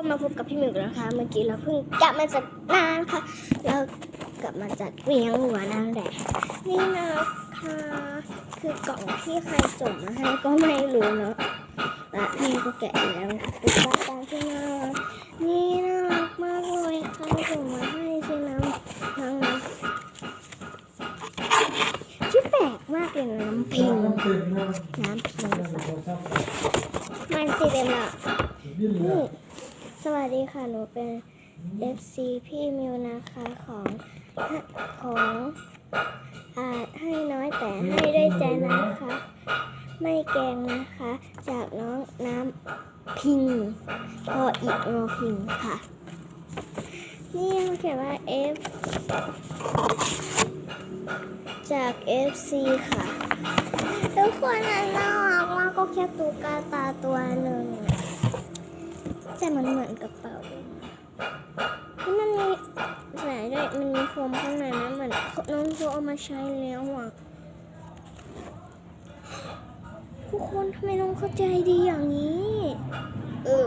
คนมาพบกับพี่หมิวกันนะคะเมื่อกี้เราเพิ่งกลับมาจากนานค่ะ เรากลับมาจากเลี้ยงหัวนั่นแหละ นี่นะคะคือกล่องที่ใครส่งมาให้ก็ไม่รู้เนาะและพี่ก็แกะแล้วตุ๊กตาตาที่น่ารักนี่น่ารักมากเลยใครส่งมาให้ใช่น้ำน้ำน้ำชื่อแปลกมากเลยนะน้ำพิงน้ำพิงมันสีเต็มละนี่ สวัสดีค่ะ หนูเป็น FC พี่มิวนะคะของของอาจให้น้อยแต่ให้ด้วยใจนะคะ ไม่แกงนะคะ จากน้องน้ำพิงพออีกโนพิงค่ะ นี่เขาเขียนว่า F จาก FC ค่ะ ทุกคนน่ะน่ารักมากก็แค่ตุ๊กตา อนกระเป๋าที่มันมีแสายด้วยมันมีโฟมข้างในนะเหมือนน้องโฟเอามาใช้แล้วอะทุกคนทำไมน้องเข้าใจดีอย่างนี้ เออ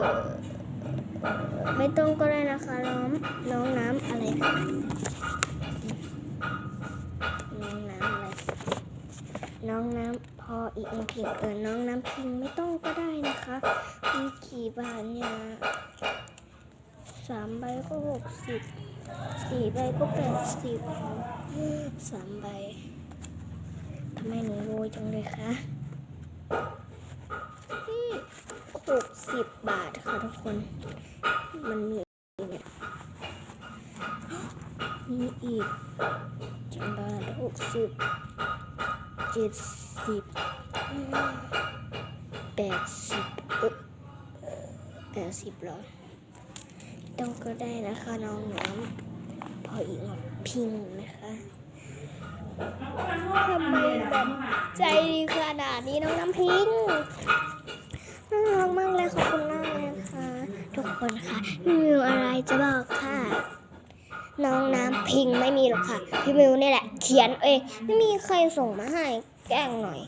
ไม่ต้องก็ได้นะคะน้องน้องน้ำอะไรน้องน้ำ น้องน้ำพออีกหนึ่งพิงเออน้องน้ำพิงไม่ต้องก็ได้นะคะมีกี่บาทเนี่ยสามใบก็หกสิบสี่ใบก็แปดสิบสามใบทำไมหนูโรยจังเลยคะหกสิบบาทค่ะทุกคน มันมีเนี่ยมีอีกจังบาทหกสิบ เจ็ดสิบแปดสิบเออแปดสิบเหรอต้องก็ได้นะคะน้องน้ำพออีกหน่อยพิงนะคะทำไมแบบใจดีขนาดนี้น้องน้ำพิงน่ารักมากเลยขอบคุณมากเลยค่ะทุกคนค่ะม่มีอะไรจะบอกค่ะ น้องน้ำพิงไม่มีหรอกค่ะ พี่มิวนี่แหละ เขียนเองไม่มีใครส่งมาให้ แกล้งหน่อย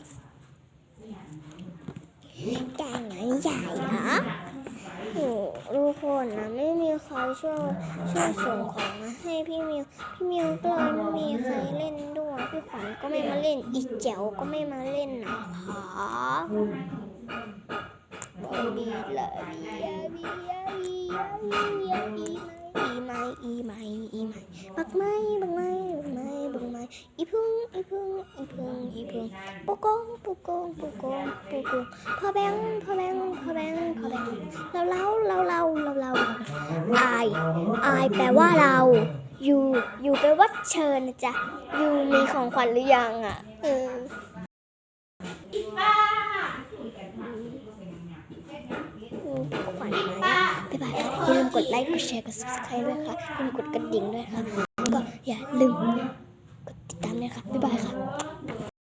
แกล้งหน่อยใหญ่เหรอทุกคนนะไม่มีใครช่วยช่วยส่งของมาให้พี่มิวพี่มิวก็เลยไม่มีใครเล่นด้วยพี่ขวัญก็ไม่มาเล่นอีกแจ๋วก็ไม่มาเล่นนะคะบอกดีเลยเบียเบียเบียเบีย อีไหมอีไหมอีไหมบักไม้บักไม้บักไม้บักไม้อีพึ่งอีพึ่งอีพึ่งอีพึ่งปุกงปุกงปุกงปุกงพ่อแบงพ่อแบงพ่อแบงพ่อแบงเราเล่าเราเล่าเราเล่าอายอายแปลว่าเราอยู่อยู่แปลว่าเชิญนะจ๊ะอยู่มีของขวัญหรือยังอะเออ ขวัญมาบ๊ายบายค่ะอย่าลืมกด ไลค์ กดแชร์ กด subscribe ด้วยค่ะลืมกดกระดิ่งด้วยค่ะ แล้วก็อย่าลืมกดติดตามด้วยค่ะ บ๊ายบายค่ะ